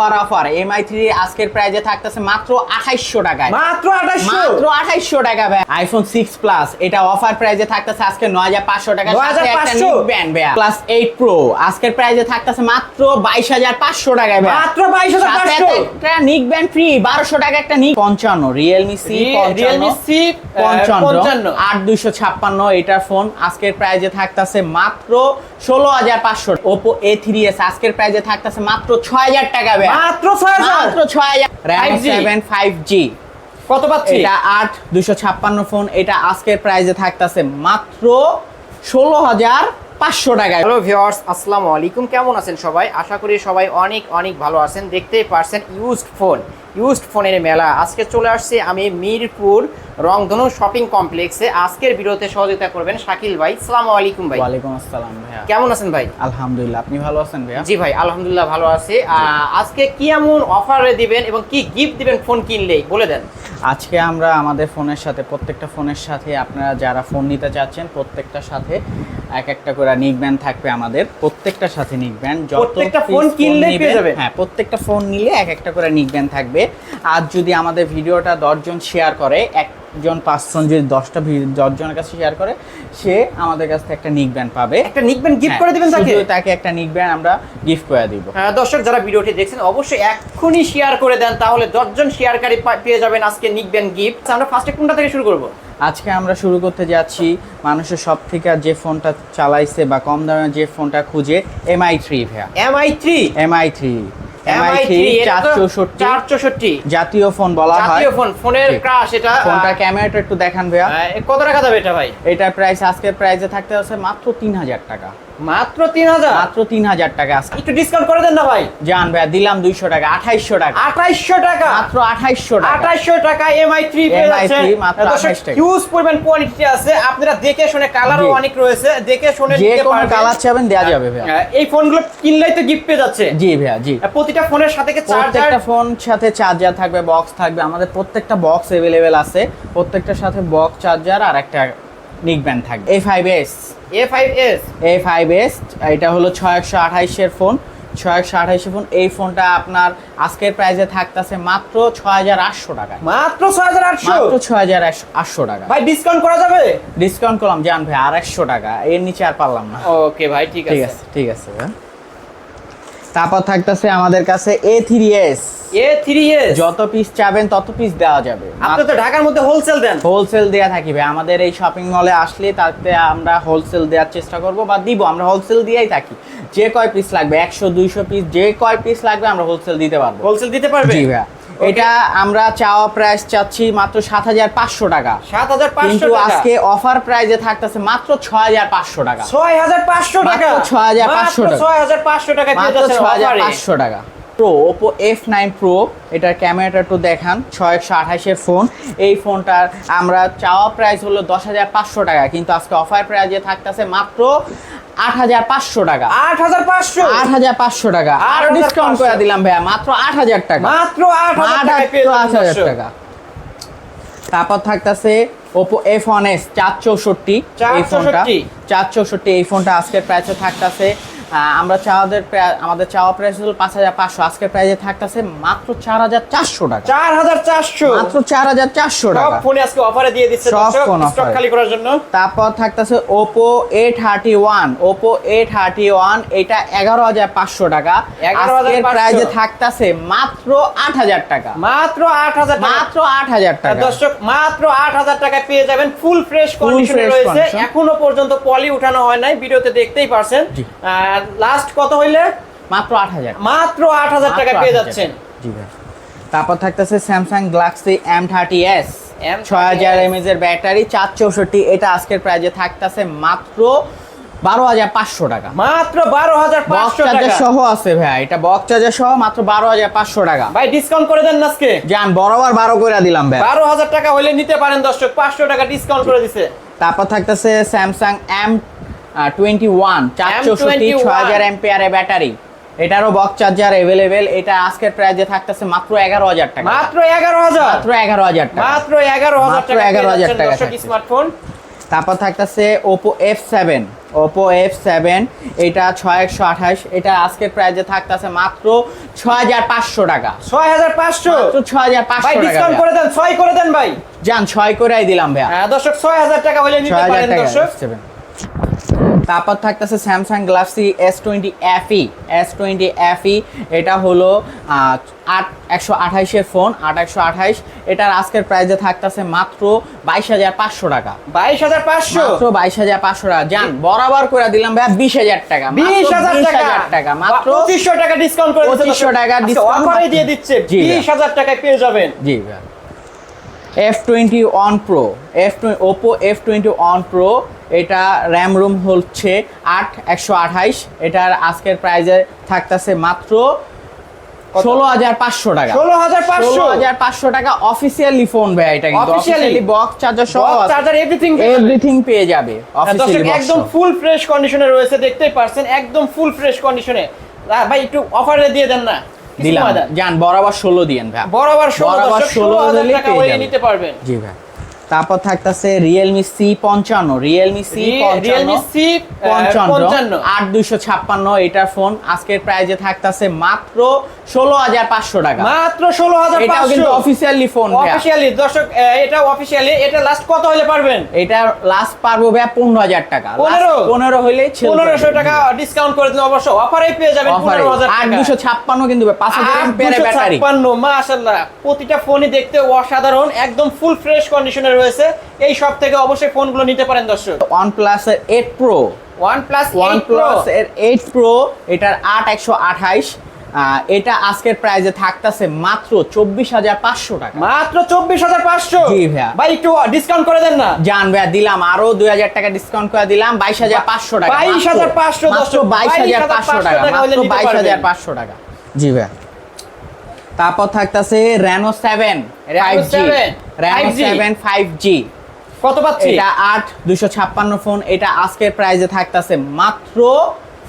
Offer offer. MI three আজকের প্রাইজে থাকতেছে মাত্র আঠাইশশো টাকায়। মাত্র আঠাশশো মাত্র আঠাইশশো টাকা ভাই। আইফোন সিক্স প্লাস এটা অফার প্রাইজে থাকতেছে আজকে নয় হাজার পাঁচশো টাকা। প্লাস এইট প্রো আজকের প্রাইজে থাকতেছে মাত্র বাইশ হাজার পাঁচশো টাকায় মাত্র বাইশ হাজার সাথে পাঁচশো একটা নিক ব্যান্ড ফ্রি বারোশো টাকা একটা নিক পঞ্চান্ন রিয়েলমি সি রিয়েলমি সি পঞ্চান্ন। আট দুইশো ছাপ্পান্ন এটার ফোন আজকের প্রাইজে থাকতেছে মাত্র ষোলো হাজার পাঁচশো। ওপো এ থ্রি এস আজকের প্রাইজে থাকতেছে মাত্র ছয় হাজার টাকা ভাই মাত্র ছয় হাজার? মাত্র ছয় হাজার। RAM 5G seven five G কত পাচ্ছি? এটা আট দুশো ছাপ্পান্ন ফোন। এটা আজকের প্রাইজে থাকতেছে মাত্র ষোলো হাজার পাঁচশো টাকায় হ্যালো ভিউয়ার্স আসসালামু আলাইকুম। কেমন আছেন সবাই? আশা করি সবাই অনেক অনেক ভালো আছেন। দেখতেই পারছেন ইউজড ফোন ইউজড ফোনের মেলা। আজকে চলে আসছে আমি মিরপুর রংধনু শপিং কমপ্লেক্সে আজকের ভিডিওতে সহযোগিতা করবেন শাকিল ভাই। আসসালামু আলাইকুম ভাই। ওয়ালাইকুম আসসালাম ভাইয়া। কেমন আছেন ভাই? আলহামদুলিল্লাহ আপনি ভালো আছেন ভাইয়া? জি ভাই আলহামদুলিল্লাহ ভালো আছি। আজকে কি এমন অফারে দিবেন এবং কি গিফট দিবেন ফোন কিনলেই বলে দেন। আজকে আমরা আমাদের ফোনের সাথে প্রত্যেকটা ফোনের সাথে আপনারা যারা ফোন নিতে চাচ্ছেন প্রত্যেকটার সাথে এক একটা করে নিক ব্যান্ড থাকবে আমাদের। প্রত্যেকটার সাথে নিক ব্যান্ড প্রত্যেকটা ফোন কিনলে পেয়ে যাবেন। হ্যাঁ প্রত্যেকটা ফোন নিলে এক একটা করে নিক ব্যান্ড থাকবে। আর যদি আমাদের ভিডিওটা দশজন শেয়ার করে একজন পাঁচজন যদি দশটা দশজনের কাছে শেয়ার করে সে আমাদের কাছ থেকে একটা নিক ব্যান্ড পাবে। একটা নিকবেন গিফট হ্যাঁ, করে দিবেন তাকে? তাকে একটা নিক ব্যান্ড আমরা গিফট করে দিব। হ্যাঁ, দর্শক যারা ভিডিওটি দেখছেন অবশ্যই এক্ষুনি শেয়ার করে দেন তাহলে দশজন শেয়ারকারী পেয়ে যাবেন আজকে নিক ব্যান্ড গিফট আমরা ফার্স্টে কোনটা থেকে শুরু করব? আজকে আমরা শুরু করতে যাচ্ছি মানুষের সব থেকে যে ফোনটা চালাইছে বা কম দামে যে ফোনটা খুঁজে এমআই থ্রি ভাইয়া। এমআই থ্রি এমআই থ্রি জাতীয় ফোন বলা হয়। জাতীয় ফোন ফোনের। ক্রাশ এটা ক্যামেরাটা একটু দেখান ভাইয়া। কত টাকা যাবে এটা ভাই? এটা প্রাইস আজকের প্রাইসে থাকতে হচ্ছে মাত্র তিন হাজার টাকা। মাত্র তিন হাজার? মাত্র তিন হাজার টাকা একটু ডিসকাউন্ট করে দেন না ভাই। ভাইয়া দিলাম দুইশো টাকা আঠাইশশো টাকা। আঠাইশশো টাকা? মাত্র আঠাইশশো টাকা। আঠাইশশো টাকা এমআই থ্রি পেয়ে MI3 মাত্র 28 টাকা। হিউজ পরিমাণ কোয়ান্টিটি আছে। আপনারা দেখে শুনে কালারও অনেক রয়েছে। দেখে শুনে যে কোনো কালার চাবেন দেওয়া যাবে ভাইয়া। আহ, এই ফোনগুলো কিনলেই তো গিফট পেয়ে যাচ্ছে। জি ভাইয়া জি। প্রতিটা ফোনের সাথে চার্জার প্রত্যেকটা ফোন সাথে চার্জার থাকবে বক্স থাকবে। আমাদের প্রত্যেকটা বক্স অ্যাভেলেবেল আছে। প্রত্যেকটার সাথে বক্স চার্জার আর একটা নিক ব্যান্ড থাকবে। A five S A five S A five S এটা হলো ছয় একশো আঠাইশের ফোন। ছয় একশো আঠাইশের ফোন এই ফোনটা আপনার আজকের প্রাইসে থাকতেছে মাত্র ছয় হাজার আটশো টাকায় মাত্র ছয় হাজার আটশো? মাত্র ছয় হাজার আটশো টাকা। ভাই ডিসকাউন্ট করা যাবে? ডিসকাউন্ট করলাম জান ভাই আর একশো টাকা। এর নিচে আর পারলাম না। ওকে ভাই ঠিক আছে ঠিক আছে। ঠিক আছে তারপর থাকতেছে আমাদের কাছে A three S A three S যত পিস চাবেন তত পিস দেওয়া যাবে। আপনি তো ঢাকার মধ্যে হোলসেল দেন। হোলসেল দেয়া থাকিবে আমাদের এই শপিং মলে আসলে তাতে আমরা হোলসেল দেওয়ার চেষ্টা করব বা দিব। আমরা হোলসেল দিয়েই থাকি। যে কয় পিস লাগবে একশো দুইশো পিস যে কয় পিস লাগবে আমরা হোলসেল দিতে পারব। হোলসেল দিতে পারবে? জি ভাইয়া এটা আমরা চাওয়া প্রাইস চাচ্ছি মাত্র সাত হাজার পাঁচশো টাকা। সাত হাজার পাঁচশো কিন্তু আজকে অফার প্রাইজে থাকতেছে মাত্র ছয় হাজার পাঁচশো টাকা। ছয় হাজার পাঁচশো টাকা? মাত্র 6,500 টাকা। ছয় হাজার পাঁচশো টাকা ছয় হাজার পাঁচশো টাকা। Pro Oppo F nine pro এটার ক্যামেরাটা একটু দেখান ছয় একশো আঠাশের ফোন এই ফোনটার আমরা চাওয়া প্রাইস হলো দশ হাজার পাঁচশো টাকা কিন্তু আজকে অফার প্রাইজে থাকতেছে মাত্র আট হাজার পাঁচশো টাকা। আট হাজার পাঁচশো? আট হাজার পাঁচশো টাকা। আর 8,500 ডিসকাউন্ট করে দিলাম ভাইয়া মাত্র আট হাজার টাকা। মাত্র আট হাজার। টাকা। তারপর থাকতেছে ওপো এফ ওয়ান এস চার চৌষট্টি এই ফোনটা চার চৌষট্টি এই ফোনটা আজকের প্রাইসে থাকতেছে আমরা চাওয়াদের আমাদের চাওয়া প্রাইস হলো পাঁচ হাজার পাঁচশো। আজকের প্রাইসে থাকতেছে মাত্র চার হাজার চারশো টাকা। চার হাজার চারশো। মাত্র চার হাজার চারশো টাকা। ফোনে আজকে অফারে দিয়ে দিচ্ছে সব ফোন স্টক খালি করার জন্য। তারপর থাকতেছে Oppo A thirty one Oppo A thirty one এটা এগারো হাজার পাঁচশো টাকা। 11,500 আজকের প্রাইসে থাকতেছে মাত্র আট হাজার টাকা। মাত্র আট হাজার টাকা। মাত্র আট হাজার আর টাকা। দর্শক মাত্র আট হাজার টাকায় পেয়ে যাবেন ফুল ফ্রেশ কন্ডিশনে রয়েছে। এখনও পর্যন্ত পলি উঠানো হয় নাই ভিডিওতে দেখতেই পারছেন। জি। লাস্ট কত হইলে? মাত্র আট হাজার। মাত্র আট হাজার টাকা পেয়ে যাচ্ছেন। জি ভাই। তারপর থাকতেছে Samsung Galaxy M thirty S ছয় হাজার এমএজ এর ব্যাটারি চার চৌষট্টি। এটা আজকের প্রাইজে থাকতেছে মাত্র বারো হাজার পাঁচশো টাকা। মাত্র বারো হাজার পাঁচশো টাকা। সহ আছে ভাই এটা বক্স চার্জার সহ মাত্র বারো হাজার পাঁচশো টাকা। ভাই ডিসকাউন্ট করে দেন না আজকে। যান বরাবর বারো করে দিলাম ভাই। বারো হাজার টাকা হলে নিতে পারেন দর্শক পাঁচশো টাকা ডিসকাউন্ট করে দিছে। তারপর থাকতেছে স্যামসাং এম টোয়েন্টি ওয়ান চার চৌষট্টি M21 ছয় হাজার এমপিআর ব্যাটারি এটারও বক্স চার্জার অ্যাভেলেবেল এটা আজকের প্রাইজে থাকতেছে মাত্র টাকা। মাত্র এগারো হাজার? মাত্র এগারো হাজার টাকা। মাত্র এগারো হাজার মাত্র 11,000 টাকা স্মার্টফোন তারপর থাকতেছে Oppo F seven Oppo F seven এটা ছয় একশো আঠাশ এটা আজকের প্রাইজে থাকতেছে মাত্র ছয় হাজার পাঁচশো টাকা। ছয় হাজার পাঁচশো? মাত্র ছয় হাজার ভাই পাঁচশো ডিসকাউন্ট করে দেন ছয় করে দেন ভাই। যান ছয় করেই দিলাম ভাইয়া। হ্যাঁ দর্শক ছয় হাজার টাকা হলে নিতে ছয় হাজার পারেন দর্শক। তারপর থাকতেছে Samsung Galaxy S twenty FE S twenty FE এটা হলো আট একশো আঠাইশের ফোন আট একশো আঠাইশ। এটার আজকের প্রাইসে থাকতেছে মাত্র বাইশ হাজার পাঁচশো টাকা। বাইশ হাজার পাঁচশো? বাইশ হাজার পাঁচশো টাকা। যান বরাবর করে দিলাম ভাইয়া বিশ হাজার টাকা। বিশ হাজার 20,000 টাকা? মাত্র পঁচিশশো টাকা ডিসকাউন্ট করে 2500 টাকা discount অফারে দিয়ে দিচ্ছে। বিশ হাজার টাকায় পেয়ে যাবেন। জি ভাইয়া। F twenty one Pro F Oppo F twenty one Pro এটা র্যাম রুম হচ্ছে আট একশো আঠাইশ এটার আজকের প্রাইজে থাকতেছে মাত্র? ষোলো হাজার পাঁচশো টাকা। ষোলো হাজার পাঁচশো? হাজার পাঁচশো টাকা অফিসিয়ালি ফোন ভাই এটা কিন্তু। অফিসিয়ালি বক্স চার্জার সহ চার্জার এভরিথিং এভরিথিং পেয়ে যাবে। অফিসিয়ালি একদম ফুল ফ্রেশ কন্ডিশনে রয়েছে দেখতেই পারছেন একদম ফুল ফ্রেশ কন্ডিশনে ভাই একটু অফারে দিয়ে দেন না। দিলাম। যান বরাবর ষোলো দিয়েন ভাই। বরাবর ষোলো বরাবর দর্শক ষোলো 16 টাকা পেয়ে নিতে পারবেন। জি ভাই। তারপর থাকতেছে রিয়েলমি সি পঞ্চান্ন রিয়েলমি সি রিয়েলমি সি পঞ্চান্ন আট দুইশো ছাপ্পান্ন এটার ফোন। আজকের প্রাইজে থাকতেছে মাত্র ষোলো হাজার পাঁচশো টাকা। মাত্র ষোলো হাজার এটাও কিন্তু অফিসিয়ালি ফোন অফিসিয়ালি দর্শক এটা অফিসিয়ালি এটা লাস্ট কত হলে পারবেন? এটা লাস্ট পারব ভাই পনেরো হাজার টাকা। পনেরো? পনেরো হইলে পনেরোশো টাকা ডিসকাউন্ট করে দিন অবশ্য অফারেই পেয়ে যাবেন পনেরো হাজার আট দুশো ছাপ্পান্ন কিন্তু পাঁচ হাজার মাশাআল্লাহ। প্রতিটা ফোনই দেখতে অসাধারণ একদম ফুল ফ্রেশ কন্ডিশনে রয়েছে। এই সব থেকে অবশ্যই ফোনগুলো নিতে পারেন দর্শক। ওয়ান প্লাস এর eight pro one plus one plus এর এইট প্রো এটার আট একশো আঠাইশ। এটা আজকের প্রাইজে থাকতেছে মাত্র চব্বিশ হাজার পাঁচশো টাকা। মাত্র চব্বিশ হাজার পাঁচশো? জি ভাইয়া। ভাই একটু ডিসকাউন্ট করে দেন না। জান ভাইয়া দিলাম আরও দুই হাজার টাকা ডিসকাউন্ট করে দিলাম বাইশ হাজার পাঁচশো টাকা। 22,500 মাত্র দর্শক, বাইশ হাজার পাঁচশো টাকা বাইশ হাজার পাঁচশো টাকা। জি ভাইয়া। তারপর থাকতেছে Reno seven five G Reno seven five G কত পাচ্ছি? এটা আট দুশো ছাপ্পান্ন ফোন এটা আজকের প্রাইজে থাকতেছে মাত্র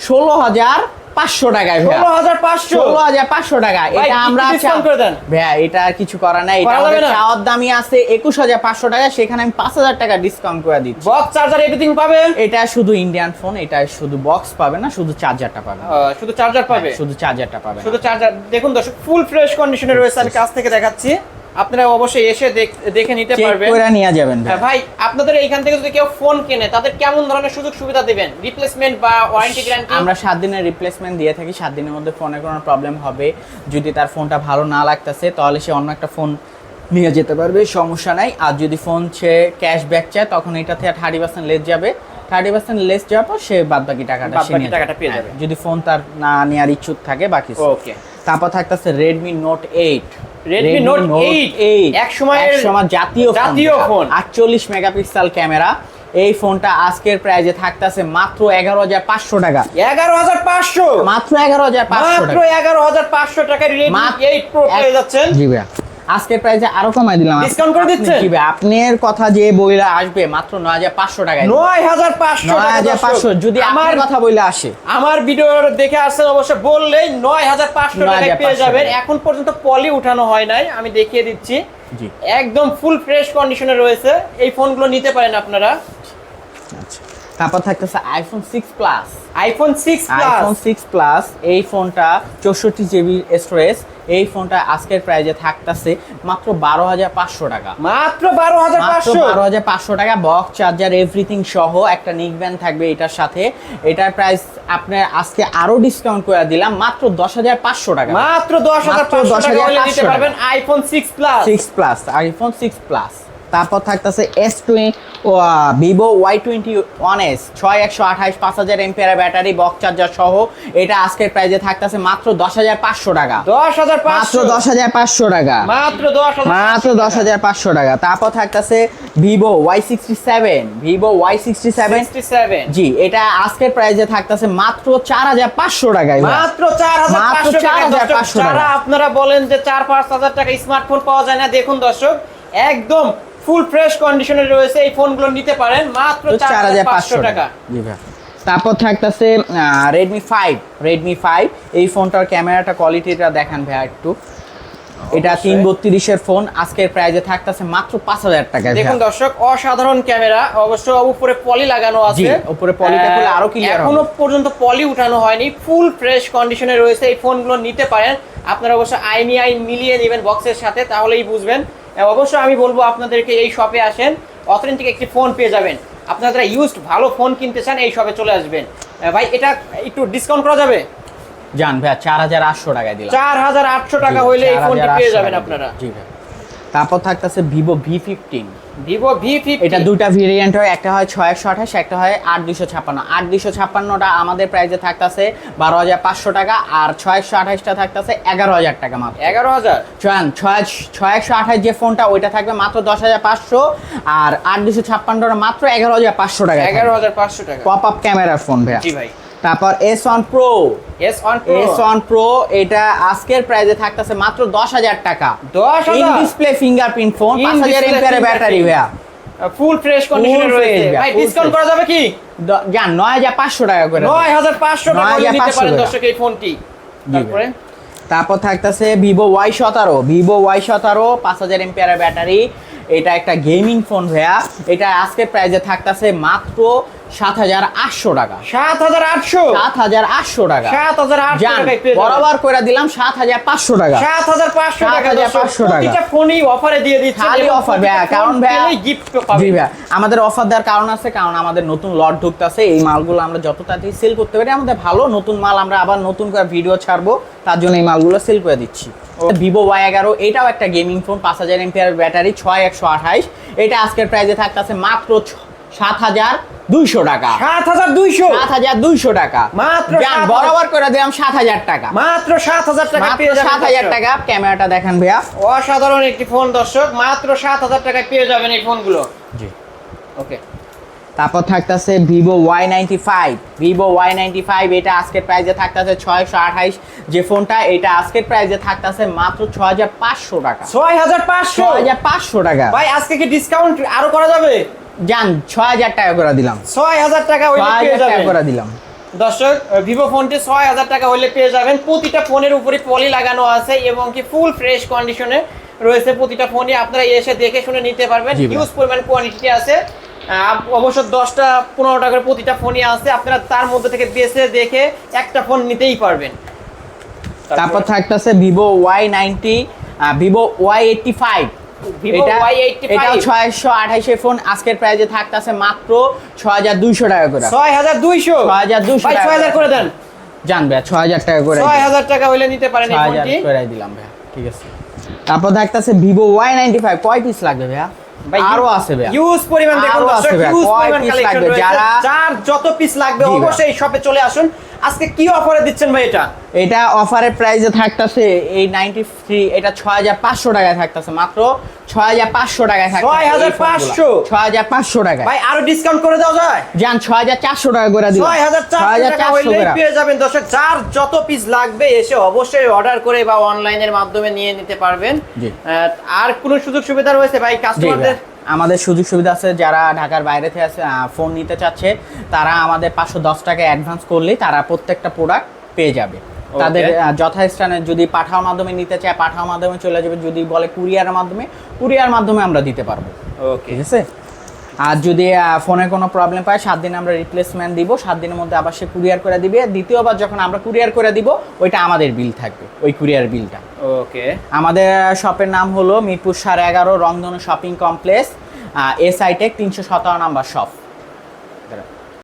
ষোলো হাজার পাঁচশো টাকায় ষোলো হাজার পাঁচশো। ষোলো হাজার পাঁচশো টাকা এটা আমরা করে। ভাইয়া এটা কিছু করার নাই। এটা আমাদের চাওয়ার দামই আছে একুশ হাজার পাঁচশো টাকা। সেখানে আমি পাঁচ হাজার টাকা ডিসকাউন্ট করে দিচ্ছি। বক্স চার্জার এভরিথিং পাবে? এটা শুধু ইন্ডিয়ান ফোন এটা শুধু বক্স পাবে না শুধু চার্জারটা পাবে। আহ, শুধু চার্জার পাবে? শুধু চার্জারটা পাবে। শুধু চার্জার দেখুন দর্শক ফুল ফ্রেশ কন্ডিশনে রয়েছে আমি কাছ থেকে দেখাচ্ছি। আপনারা অবশ্যই এসে দেখ- নিতে পারবেন। করে নিয়ে যাবেন হ্যাঁ, ভাই আপনাদের এইখান থেকে যদি কেউ ফোন কেনে তাদের কেমন ধরনের সুযোগ সুবিধা দিবেন? রিপ্লেসমেন্ট বা ওয়ারেন্টি গ্যারান্টি আমরা সাত দিনের রিপ্লেসমেন্ট দিয়ে থাকি সাত দিনের মধ্যে ফোনের কোনো প্রবলেম হবে। যদি তার ফোনটা ভালো না লাগতেছে তাহলে সে অন্য একটা ফোন নিয়ে যেতে পারবে সমস্যা নাই। আর যদি ফোন সে ক্যাশব্যাক চায় তখন এটা থেকে থার্টি পার্সেন্ট লেস যাবে। থার্টি পার্সেন্ট লেস যাওয়ার পর সে বাদ বাকি টাকাটা সে টাকাটা পেয়ে হ্যাঁ, যাবে। যদি ফোন তার না নেওয়ার ইচ্ছুক থাকে বাকি ওকে তারপর থাকতেছে Redmi Note eight Redmi Note 8 এক সময়ের সময় জাতীয় জাতীয় ফোন। আটচল্লিশ মেগাপিক্সেল ক্যামেরা। এই ফোনটা আজকের প্রাইজে থাকতেছে মাত্র এগারো হাজার পাঁচশো টাকা। এগারো হাজার পাঁচশো। মাত্র এগারো হাজার পাঁচশো এগারো হাজার পাঁচশো টাকা যাচ্ছেন। জি ভাইয়া। আজকের প্রাইসে আরও কমাই দিলাম। Discount করে দিচ্ছেন? ভাই আপনার কথা যে বইরা আসবে মাত্র নয় হাজার পাঁচশো টাকায় নয় হাজার পাঁচশো নয় হাজার পাঁচশো যদি আমার কথা বইলা আসে। আমার ভিডিও দেখে আসছেন অবশ্য বললেই নয় হাজার পাঁচশো টাকায় পেয়ে যাবেন। এখন পর্যন্ত পলি উঠানো হয় নাই আমি দেখিয়ে দিচ্ছি। জি। একদম ফুল ফ্রেশ কন্ডিশনে রয়েছে। এই ফোনগুলো নিতে পারেন আপনারা। আচ্ছা। তারপর থাকতেছে iPhone six plus iPhone six iPhone six plus এই ফোনটা চৌষট্টি জিবি স্টোরেজ এই ফোনটা আজকের প্রাইজে থাকতেছে মাত্র বারো হাজার পাঁচশো টাকা। মাত্র বারো হাজার পাঁচশো? বারো হাজার পাঁচশো টাকা বক্স চার্জার এভরিথিং সহ একটা নিক ব্যান্ড থাকবে এটার সাথে। এটার প্রাইস আপনার আজকে আরও ডিসকাউন্ট করে দিলাম মাত্র দশ হাজার পাঁচশো টাকা। মাত্র দশ হাজার নিতে পারবেন iPhone six plus six plus iPhone six plus তারপর থাকতেছে S twenty Vivo Y twenty one S ছয় একশো আঠাশ পাঁচ হাজার এমপিআর ব্যাটারি বক্স চার্জার সহ। এটা আজকের প্রাইজে থাকতেছে মাত্র দশ হাজার পাঁচশো টাকা। দশ হাজার মাত্র পাঁচশো দশ হাজার পাঁচশো টাকা। মাত্র দশ মাত্র দশ হাজার পাঁচশো টাকা। তারপর থাকতেছে Vivo Y sixty seven Vivo Y sixty seven G এটা আজকের প্রাইজে থাকতেছে মাত্র চার হাজার পাঁচশো টাকায়। মাত্র চার হাজার মাত্র পাঁচশো টাকা। 4,500 টাকা। আপনারা বলেন যে চার পাঁচ হাজার টাকা স্মার্টফোন পাওয়া যায় না দেখুন দর্শক একদম ফুল ফ্রেশ কন্ডিশনে রয়েছে এই ফোনগুলো নিতে পারেন মাত্র তো চার হাজার পাঁচশো টাকা। জি ভাই। তারপর থাকতেছে রেডমি ফাইভ রেডমি ফাইভ এই ফোনটার ক্যামেরাটা কোয়ালিটিটা দেখান ভাইয়া একটু। এটা। তিন বত্রিশের ফোন আজকের প্রাইজে থাকতেছে মাত্র পাঁচ হাজার টাকা দেখুন দর্শক অসাধারণ ক্যামেরা অবশ্য উপরে পলি লাগানো আছে। উপরে পলিটা খুলে আরও হবে। এখনও পর্যন্ত পলি উঠানো হয়নি। ফুল ফ্রেশ কন্ডিশনে রয়েছে এই ফোনগুলো নিতে পারেন। আপনারা অবশ্য আইনি আইন মিলিয়ে নেবেন বক্সের সাথে তাহলেই বুঝবেন। আহ, অবশ্য আমি বলব আপনাদেরকে এই শপে আসেন অথেন্টিক একটি ফোন পেয়ে যাবেন। আপনারা যারা ইউজড ভালো ফোন কিনতে চান এই শপে চলে আসবেন। ভাই এটা একটু ডিসকাউন্ট করা যাবে? জান ভাই চার হাজার আটশো টাকায় দিলাম। চার হাজার আটশো টাকা হইলে এই ফোনটি পেয়ে যাবেন আপনারা। জি ভাই। তারপর থাকতেছে Vivo V fifteen. Vivo V এটা দুটা ভেরিয়েন্ট হয় একটা হয় ছয় একশো আঠাশ একটা হয় আট দুশো ছাপ্পান্ন। আট দুশো ছাপ্পান্নটা আমাদের প্রাইসে থাকতেছে বারো হাজার পাঁচশো টাকা আর ছয় একশো আঠাশটা থাকতেছে এগারো হাজার টাকা মাত্র। এগারো হাজার? চয়ান ছয় ছয় একশো আঠাশ যে ফোনটা ওইটা থাকবে মাত্র দশ হাজার পাঁচশো আর আট দুশো ছাপ্পান্নটা মাত্র এগারো হাজার পাঁচশো টাকা। এগারো হাজার পাঁচশো টাকা। পপ আপ ক্যামেরার ফোন ভাইয়া ভাই। তারপর S one Pro S one S one Pro এটা আজকের প্রাইসে থাকতেছে মাত্র দশ হাজার টাকা। দশ ইন ডিসপ্লে ফিঙ্গারপ্রিন্ট ফোন পাঁচ হাজার এমপিয়ারের ব্যাটারি ভাইয়া। ফুল ফ্রেশ কন্ডিশনে রয়েছে। ভাই ডিসকাউন্ট করা যাবে কি? যান নয় হাজার পাঁচশো টাকা করে। নয় হাজার পাঁচশো টাকা নিতে পারেন দর্শক এই ফোনটি তারপরে? তারপর থাকতেছে ভিভো ওয়াই সতেরো। ভিভো ওয়াই সতেরো পাঁচ হাজার এমপিয়ারের ব্যাটারি এটা একটা গেমিং ফোন ভাইয়া। এটা আজকের প্রাইসে থাকতেছে মাত্র সাত হাজার আটশো টাকা। সাত হাজার আটশো? সাত হাজার আটশো টাকা। সাত হাজার আটশো। বরাবর করে দিলাম সাত হাজার পাঁচশো টাকা। সাত হাজার পাঁচশো টাকা 7,500 দর্শক। টাকা। ফোনই অফারে দিয়ে দিচ্ছে খালি offer ভাইয়া, কারণ ভাইয়া- গিফট জি ভাইয়া আমাদের অফার দেওয়ার কারণ আছে কারণ আমাদের নতুন লট ঢুকতেছে এই মালগুলো আমরা যত তাড়াতাড়ি সেল করতে পারি আমাদের ভালো নতুন মাল আমরা আবার নতুন করে ভিডিও ছাড়বো তার জন্য এই মালগুলো সেল করে দিচ্ছি। ভিভো ওয়াই এগারো এটাও একটা গেমিং ফোন পাঁচ হাজার এমপিআর ব্যাটারি ছয় একশো আঠাইশ এটা আজকের প্রাইসে থাকতেছে মাত্র সাত হাজার দুইশো টাকা। সাত হাজার দুইশো? সাত হাজার দুইশো টাকা। মাত্র বরাবর করে দিলাম সাত হাজার টাকা। মাত্র সাত হাজার টাকা সাত হাজার টাকা ক্যামেরাটা দেখেন ভাইয়া। অসাধারণ একটি ফোন দর্শক মাত্র সাত হাজার টাকায় পেয়ে যাবেন এই ফোনগুলো। জি। ওকে। তারপর থাকতেছে Vivo Y ninety five. Vivo Y ninety five এটা আজকের প্রাইসে থাকতেছে ছয়শো আঠাইশ। যে ফোনটা এটা আজকের প্রাইসে থাকতেছে মাত্র ছ হাজার পাঁচশো টাকা। ছয় হাজার পাঁচশো? হাজার পাঁচশো টাকা। ভাই আজকে কি ডিসকাউন্ট আরও করা যাবে? যান ছ হাজার টাকা করে দিলাম। ছয় হাজার টাকা করে দিলাম। দর্শক ভিভো ফোনটি ছয় হাজার টাকা হলে পেয়ে যাবেন। প্রতিটা ফোনের উপরে পলি লাগানো আছে এবং কি ফুল ফ্রেশ কন্ডিশনে রয়েছে প্রতিটা ফোনই। আপনারা এসে দেখে শুনে নিতে পারবেন। হিউজ পরিমাণ কোয়ান্টিটি আছে। অবশ্য দশটা পনেরোটা করে প্রতিটা ফোনই আছে। আপনারা তার মধ্যে থেকে বেছে দেখে একটা ফোন নিতেই পারবেন। তারপর থাকতেছে Vivo Y ninety Vivo Y eighty five Vivo এটা ছয়শো আঠাইশের ফোন আজকের প্রাইসে থাকতেছে মাত্র ছ হাজার দুইশো টাকা করে। ছয় হাজার দুইশো 6,200 ভাই টাকা। ছয় হাজার করে দেন। জান ভাইয়া ছ হাজার টাকা করে ছয় হাজার টাকা হলে নিতে পারেন ছয় হাজার করে দিলাম ভাইয়া ঠিক আছে। তারপর থাকতেছে ভিভো ওয়াই নাইনটি ফাইভ কয় পিস লাগবে ভাইয়া? ভাই, আরও আছে পরিমাণ দেখুন পরিমাণ কালেকশন যারা- যার যত পিস লাগবে অবশ্যই শপে চলে আসুন। আজকে কি অফারে দিচ্ছেন ভাই এটা? এটা অফারের প্রাইসে থাকতেছে এই নাইনটি থ্রি এটা ছয় হাজার পাঁচশো টাকায় থাকতেছে মাত্র। ছয় হাজার পাঁচশো টাকায় থাকতেছে 6,500 ছয় হাজার পাঁচশো? টাকায়। ভাই আরও ডিসকাউন্ট করে দেওয়া যায়। হাজার চারশো টাকা করে হাজার চারশো টাকা হইলেই পেয়ে যাবেন। দর্শক যার যত পিস লাগবে এসে অবশ্যই অর্ডার করে বা অনলাইনের মাধ্যমে নিয়ে নিতে পারবেন। আর কোনো সুযোগ সুবিধা রয়েছে ভাই কাস্টমারদের। আমাদের সুযোগ সুবিধা আছে যারা ঢাকার বাইরে থেকে আছে ফোন নিতে চাচ্ছে তারা আমাদের পাঁচশো দশ টাকা অ্যাডভান্স করলেই তারা প্রত্যেকটা প্রোডাক্ট পেয়ে যাবে। তাদের যথাস্থানে যদি পাঠাওয়ার মাধ্যমে নিতে চায় পাঠাওয়ার মাধ্যমে চলে যাবে যদি বলে কুরিয়ার মাধ্যমে কুরিয়ার মাধ্যমে আমরা দিতে পারব। ওকে ঠিক আছে? আর যদি ফোনে কোনো প্রবলেম পায় সাত দিন আমরা রিপ্লেসমেন্ট দিব সাত দিনের মধ্যে আবার সে কুরিয়ার করে দিবে। দ্বিতীয়বার যখন আমরা কুরিয়ার করে দিব ওইটা আমাদের বিল থাকবে ওই কুরিয়ার বিলটা ওকে আমাদের শপের নাম হলো মিরপুর সাড়ে এগারো রংধনু শপিং কমপ্লেক্স এস আইটেক তিনশো সতেরো নাম্বার শপ